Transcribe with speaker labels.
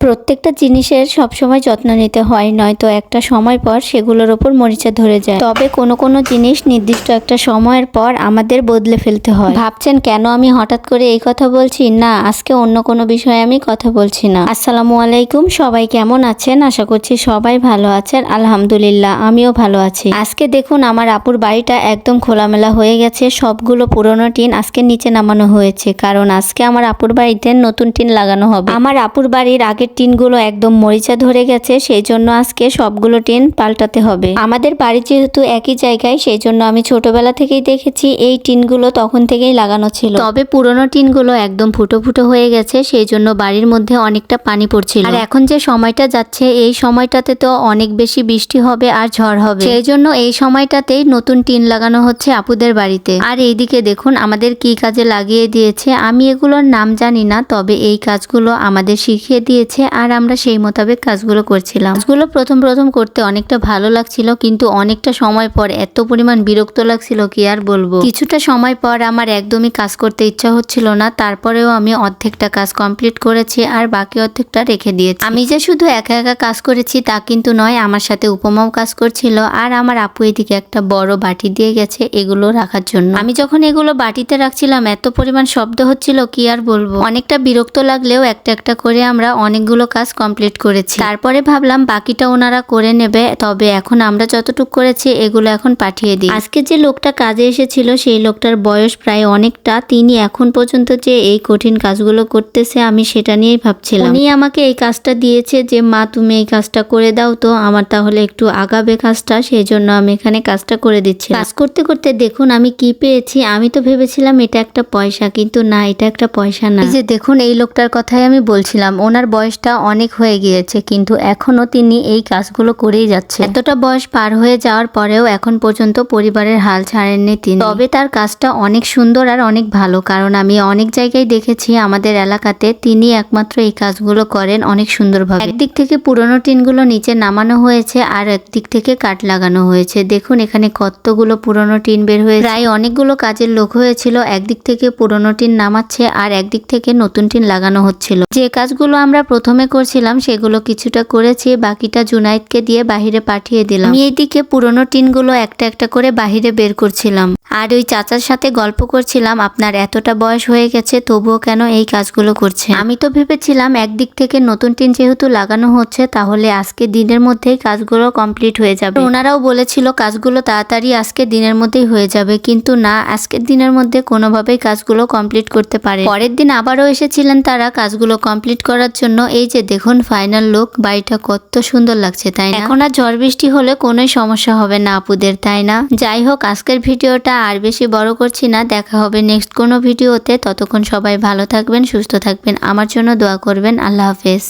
Speaker 1: প্রত্যেকটা জিনিসের সবসময় যত্ন নিতে হয়, নয়তো একটা সময় পর সেগুলোর ওপর মরিচা ধরে যায়। তবে কোনো কোনো জিনিস নির্দিষ্ট একটা সময়ের পর আমাদের বদলে ফেলতে হয়। ভাবছেন, কেন আমি হঠাৎ করে এই কথা বলছি? না, আজকে অন্য কোনো বিষয়ে আমি কথা বলছি না। আসসালামু আলাইকুম, সবাই কেমন আছেন? আশা করছি সবাই ভালো আছেন। আলহামদুলিল্লাহ, আমিও ভালো আছি। আজকে দেখুন, আমার আপুর বাড়িটা একদম খোলামেলা হয়ে গেছে। সবগুলো পুরনো টিন আজকে নিচে নামানো হয়েছে, কারণ আজকে আমার আপুর বাড়িতে নতুন টিন লাগানো হবে। আমার আপুর বাড়ির আগের টিনগুলো একদম মরিচা ধরে গেছে, সেই জন্য আজকে সবগুলো টিন পাল্টাতে হবে। আমাদের বাড়ি যেহেতু একই জায়গায়, সেই জন্য আমি ছোটবেলা থেকেই দেখেছি এই টিনগুলো তখন থেকেই লাগানো ছিল। তবে পুরনো টিনগুলো একদম ফুটো ফুটো হয়ে গেছে, সেই জন্য বাড়ির মধ্যে অনেকটা পানি পড়ছিল। আর এখন যে সময়টা যাচ্ছে, এই সময়টাতে তো অনেক বেশি বৃষ্টি হবে আর ঝড় হবে। সেই জন্য এই সময়টাতেই নতুন টিন লাগানো হচ্ছে আপুদের বাড়িতে। আর এইদিকে দেখুন, আমাদের কি কাজে লাগিয়ে দিয়েছে, আমি এগুলোর নাম জানি না, তবে এই কাজগুলো আমাদের শিখিয়ে দিয়েছে আর আমরা সেই মোতাবেক কাজগুলো করছিলাম। কাজগুলো প্রথম প্রথম করতে অনেকটা ভালো লাগছিল, কিন্তু অনেকটা সময় পর এত পরিমাণ বিরক্ত লাগছিল, কি আর বলব? কিছুটা সময় পর আমার একদমই কাজ করতে ইচ্ছা হচ্ছিল না, তারপরেও আমি অর্ধেকটা কাজ কমপ্লিট করেছি আর বাকি অর্ধেকটা রেখে দিয়েছি। আমি যে শুধু একা একা কাজ করেছি তা কিন্তু নয়, আমার সাথে উপমাও কাজ করছিল আর আমার আপু এদিকে একটা বড় বাটি দিয়ে গেছে এগুলো রাখার জন্য। আমি যখন এগুলো বাটিতে রাখছিলাম, এত পরিমাণ শব্দ হচ্ছিল, কি আর বলব? অনেকটা বিরক্ত লাগলেও একটা একটা করে আমরা অনেকগুলো কাজ কমপ্লিট করেছি। তারপরে ভাবলাম বাকিটা ওনারা করে নেবে, তবে এখন আমরা যতটুকু করেছি এগুলো এখন পাঠিয়ে দিই। আজকে যে লোকটা কাজে এসেছিল, সেই লোকটার বয়স প্রায় অনেকটা। তিনি এখন পর্যন্ত যে এই কঠিন কাজগুলো করতেছে, আমি সেটা নিয়েই ভাবছিলাম। উনি আমাকে এই কাজটা দিয়েছে যে, মা, তুমি এই কাজটা করে দাও তো, আমার তাহলে একটু আগাবে কাজটা সেই জন্য আমি এখানে কাজটা করে দিচ্ছি। কাজ করতে করতে দেখুন আমি কি পেয়েছি। আমি তো ভেবেছিলাম এটা একটা পয়সা, কিন্তু না, এটা একটা পয়সা না। যে দেখুন, এই লোকটার কথাই আমি বলছিলাম। ওনার বয়সটা অনেক হয়ে গিয়েছে, কিন্তু এখনও তিনি এই কাজগুলো করেই যাচ্ছে এতটা বয়স পার হয়ে যাওয়ার পরেও এখন পর্যন্ত পরিবারের হাল ছাড়েননি তিনি। তবে তার কাজটা অনেক সুন্দর আর অনেক ভালো, কারণ আমি অনেক জায়গায় দেখেছি আমাদের এলাকাতে তিনি একমাত্র এই কাজগুলো করেন অনেক সুন্দরভাবে। একদিক থেকে পুরনো টিনগুলো নিচে নামানো হয়েছে আর একদিক থেকে কাঠ লাগানো হয়েছে। দেখুন এখানে কতগুলো পুরনো টিন বের হয়ে প্রায় অনেকগুলো কাজের লোক হয়েছিল, একদিক থেকে পুরনো টিন নামাচ্ছে আর একদিক থেকে নতুন টিন লাগানো হচ্ছিল। যে কাজগুলো আমরা প্রথমে করছিলাম, সেগুলো কিছুটা করেছি, বাকিটা জুনাইদকে দিয়ে বাহিরে পাঠিয়ে দিলাম। আমি এইদিকে পুরনো টিনগুলো একটা একটা করে বাহিরে বের করছিলাম। আর ওই চাচার সাথে গল্প করছিলাম, আপনার এতটা বয়স হয়ে গেছে, তবুও কেন এই কাজগুলো করছে আমি তো ভেবেছিলাম, একদিক থেকে নতুন টিন যেহেতু লাগানো হচ্ছে, তাহলে আজকে দিনের মধ্যেই কাজগুলো কমপ্লিট হয়ে যাবে। ওনারাও বলেছিল, কাজগুলো তাড়াতাড়ি আজকে দিনের মধ্যেই হয়ে যাবে। কিন্তু না আজকের দিনের মধ্যে কোনোভাবেই কাজগুলো কমপ্লিট করতে পারে। পরের দিন আবারও এসেছিলেন তারা কাজগুলো কমপ্লিট করার জন্য। এই যে দেখুন ফাইনাল লুক বাড়িটা কত সুন্দর লাগছে, তাই না? এখন আর ঝড় বৃষ্টি হলে কোনো সমস্যা হবে না আপুদের, তাই না? যাই হোক, আজকের ভিডিওটা আর বেশি বড় করছি না, দেখা হবে নেক্সট কোনো ভিডিওতে। ততক্ষণ সবাই ভালো থাকবেন, সুস্থ থাকবেন, আমার জন্য দোয়া করবেন, আল্লাহ হাফেজ।